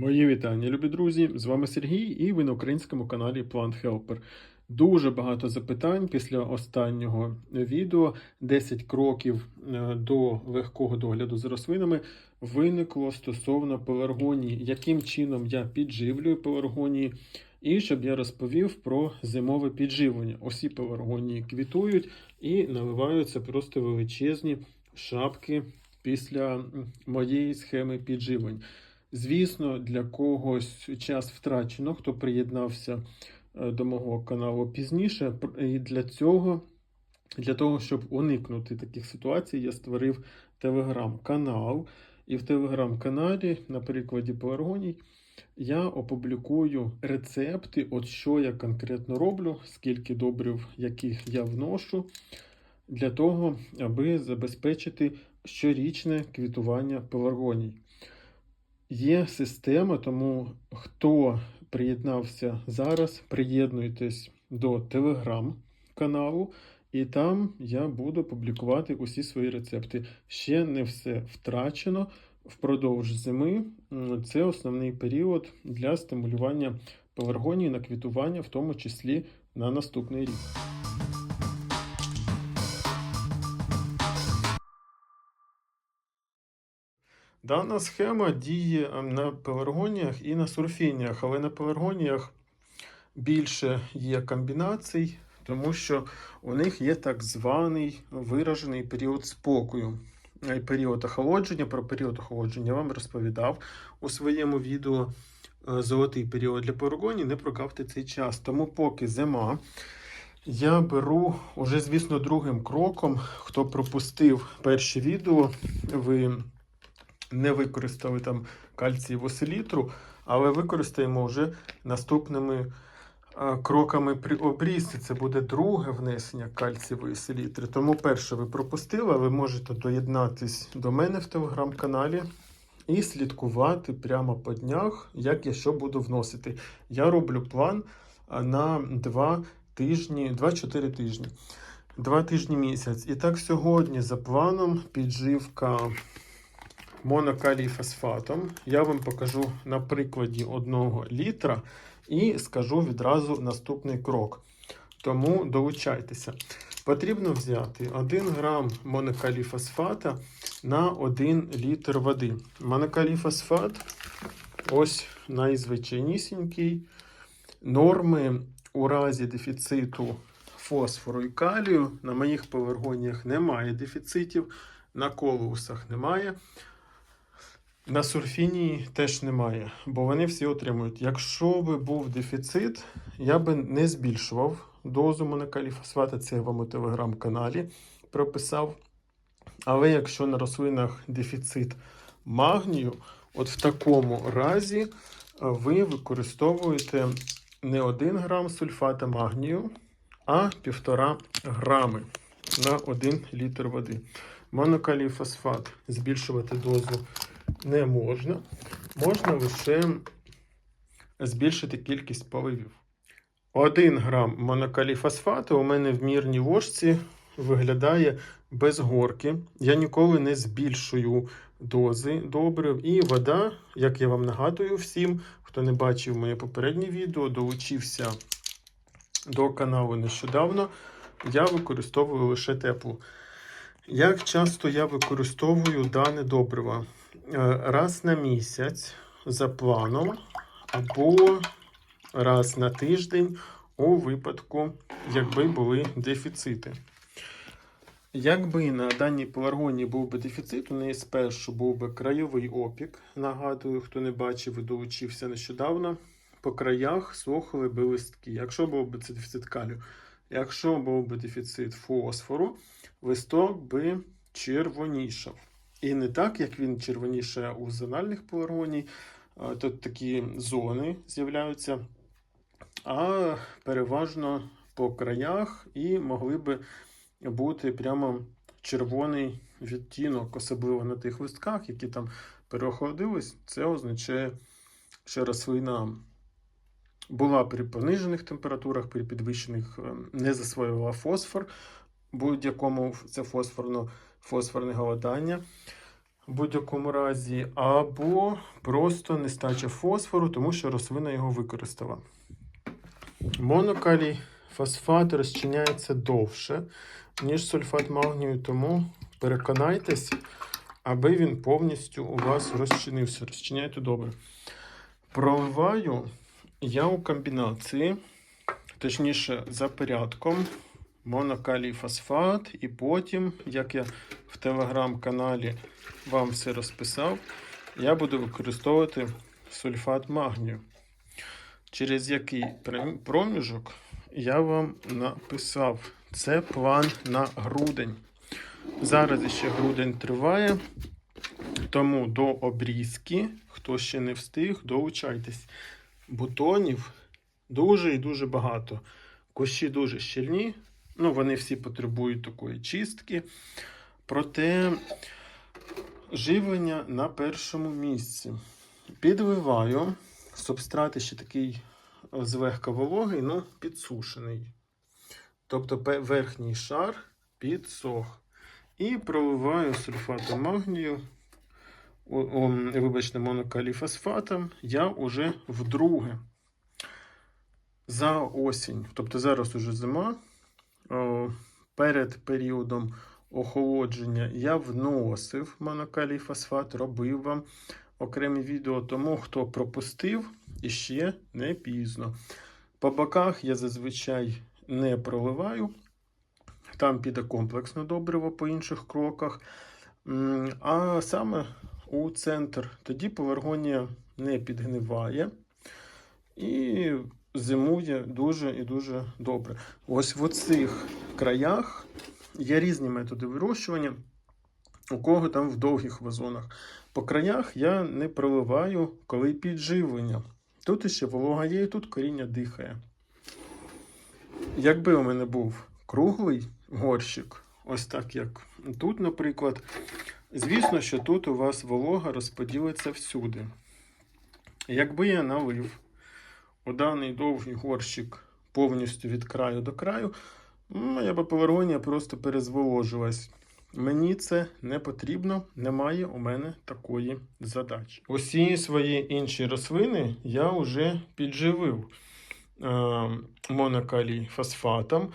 Мої вітання, любі друзі! З вами Сергій і ви на українському каналі Plant Helper. Дуже багато запитань після останнього відео 10 кроків е, до легкого догляду за рослинами виникло стосовно пеларгонії, яким чином я підживлюю пеларгонії, і щоб я розповів про зимове підживлення. Усі пеларгонії квітують і наливаються просто величезні шапки після моєї схеми підживлень. Звісно, для когось час втрачено, хто приєднався е, до мого каналу пізніше. І для цього, для того, щоб уникнути таких ситуацій, я створив телеграм-канал. І в телеграм-каналі, на прикладі Пеларгоній, я опублікую рецепти, от що я конкретно роблю, скільки добрив, яких я вношу, для того, аби забезпечити щорічне квітування пеларгоній. Є система, тому хто приєднався зараз, приєднуйтесь до телеграм-каналу, і там я буду публікувати усі свої рецепти. Ще не все втрачено. Впродовж зими це основний період для стимулювання пеларгонії на квітування, в тому числі на наступний рік. Дана схема діє ем, на пеларгоніях і на сурфініях, але на пеларгоніях більше є комбінацій, тому що у них є так званий виражений період спокою. Е, Період охолодження. Про період охолодження я вам розповідав у своєму відео е, Золотий період для пеларгоній. Не прогавте цей час. Тому поки зима. Я беру уже, звісно, другим кроком. Хто пропустив перші відео, ви не використали там кальцієву селітру, але використаємо вже наступними е, кроками при обрізці. Це буде друге внесення кальцієвої селітри. Тому перше ви пропустили, ви можете доєднатись до мене в телеграм-каналі. І слідкувати прямо по днях, як я що буду вносити. Я роблю план на 2 тижні, 2-4 тижні. 2 тижні місяць. І так сьогодні за планом підживка монокалій фосфатом. Я вам покажу на прикладі одного літра і скажу відразу наступний крок. Тому долучайтеся. Потрібно взяти 1 грам монокалій фосфата на 1 літр води. Монокалій фосфат ось найзвичайнісінький. Норми у разі дефіциту фосфору і калію. На моїх пеларгоніях немає дефіцитів, на колеусах немає. На сурфінії теж немає, бо вони всі отримують. Якщо би був дефіцит, я би не збільшував дозу монокаліфосфата, це я вам у телеграм-каналі прописав. Але якщо на рослинах дефіцит магнію, от в такому разі е, ви використовуєте не 1 грам сульфата магнію, а 1,5 грами на 1 літр води. Монокалій фосфат збільшувати дозу не можна. Можна лише збільшити кількість поливів. 1 грам монокаліфосфату у мене в мірній ложці виглядає без горки. Я ніколи не збільшую дози добрив. І вода, як я вам нагадую всім, хто не бачив моє попереднє відео, долучився до каналу нещодавно, я використовую лише теплу. Як часто я використовую дане добриво? Е, Раз на місяць за планом, або раз на тиждень у випадку, якби були дефіцити. Якби на даній пеларгонії був би дефіцит, у неї спершу був би краєвий опік. Нагадую, хто не бачив і долучився нещодавно. По краях сохли би листки. Якщо був би це дефіцит калію, якщо був би дефіцит фосфору, листок би червонішав. І не так, як він червоніше у зональних пеларгоній, тут такі зони з'являються, а переважно по краях і могли би бути прямо червоний відтінок, особливо на тих листках, які там переохолодились. Це означає, що рослина була при понижених температурах, при підвищених е, не засвоювала фосфор, будь-якому це фосфорно, фосфорне голодання. в будь-якому разі, або просто нестача фосфору, тому що рослина його використала. Монокалій фосфат розчиняється довше, ніж сульфат магнію, тому переконайтесь, аби він повністю у вас розчинився. Розчиняйте добре. Проливаю я у комбінації, точніше, за порядком, монокалій фосфат, і потім, як я в телеграм-каналі вам все розписав, я буду використовувати сульфат магнію. Через який проміжок я вам написав. Це план на грудень. Зараз ще грудень триває, тому до обрізки, хто ще не встиг, долучайтесь. Бутонів дуже і дуже багато. Кущі дуже щільні, ну вони всі потребують такої чистки. Проте живлення на першому місці. Підливаю. Субстрат ще такий е, злегка вологий, ну підсушений. Тобто верхній шар підсох. І проливаю сульфатом магнію, вибачте, монокаліфосфатом я уже вдруге. За осінь, тобто зараз уже зима. Перед періодом охолодження я вносив монокалій фосфат, робив вам окремі відео, тому хто пропустив, іще не пізно. По боках я зазвичай не проливаю. Там піде комплексно добриво по інших кроках. А саме у центр. Тоді пеларгонія не підгниває і зимує дуже і дуже добре. Ось в оцих краях є різні методи вирощування. У кого там в довгих вазонах. По краях я не проливаю, коли підживлення. Тут іще волога є, і тут коріння дихає. Якби у мене був круглий горщик, ось так як тут, наприклад, звісно, що тут у вас волога розподілиться всюди. Якби я налив у даний довгий горщик повністю від краю до краю, моя б пеларгонія просто перезволожилась. Мені це не потрібно, немає у мене такої задачі. Усі свої інші рослини я вже підживив е, монокалій фосфатом.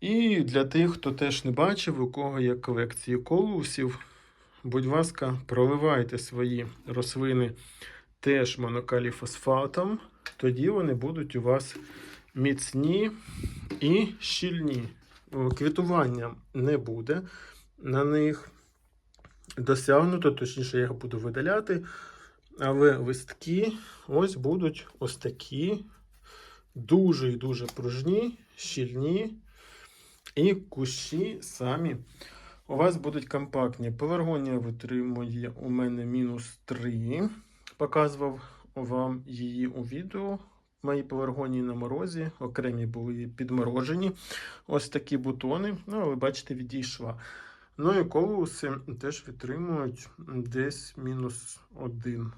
І для тих, хто теж не бачив, у кого є колекції колусів, будь ласка, проливайте свої рослини теж монокалій фосфатом. Тоді вони будуть у вас міцні і щільні. Квітування не буде на них досягнуто, точніше, я їх буду видаляти. Але листки ось будуть ось такі дуже і дуже пружні, щільні. І кущі самі у вас будуть компактні. Пеларгонія витримує у мене мінус 3. Показував вам її у відео. Мої пеларгонії на морозі, окремі були підморожені. Ось такі бутони. Ну, але бачите, відійшла. Ну і колоуси теж витримують десь мінус один.